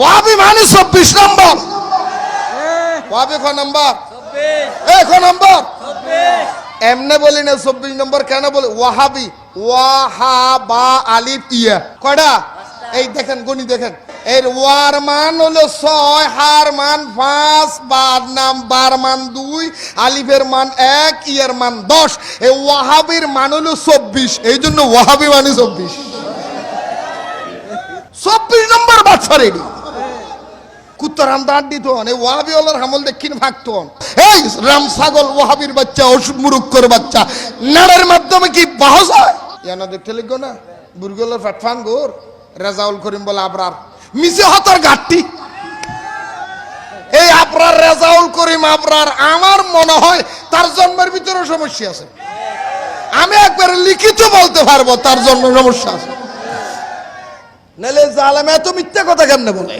ওয়াবি মানে চব্বিশ নম্বর। ওয়াবি ক নম্বর? এ ক নম্বর? এমনে বলি না চব্বিশ নম্বর কেন বলে? ওয়াহাবি। ওয়াহাবা আলিফ ইয়া। কয়টা? এই দেখেন গণি দেখেন। এর ওয়ার মান হলো ছয় হার মান পাঁচ বার নাম বার মান দুই আলিফের মান এক ইয়ার মান দশ। এই ওয়াহাবির মান হলো চব্বিশ। এই জন্য ওয়াহাবি মানে চব্বিশ। চব্বিশ নম্বর বাচ্চা রেডি। কুত্তর আমদার দিত এই হামল দেখিন এই রাম ছাগল ওয়াহাবির বাচ্চা মুরুক্কর বাচ্চা, নাড়ের মাধ্যমে কি বাহস হয়? দেখতে না বুরগলের গোর রেজাউল করিম বলে আবরার। মিশে হতর ঘাটতি। এই আবরার, রেজাউল করিম আবরার, আমার মনে হয় তার জন্মের ভিতরে সমস্যা আছে। আমি একবার লিখিত বলতে পারব, তার জন্ম সমস্যা আছে। নাহলে জালামে এত মিথ্যা কথা কেমনে বলে?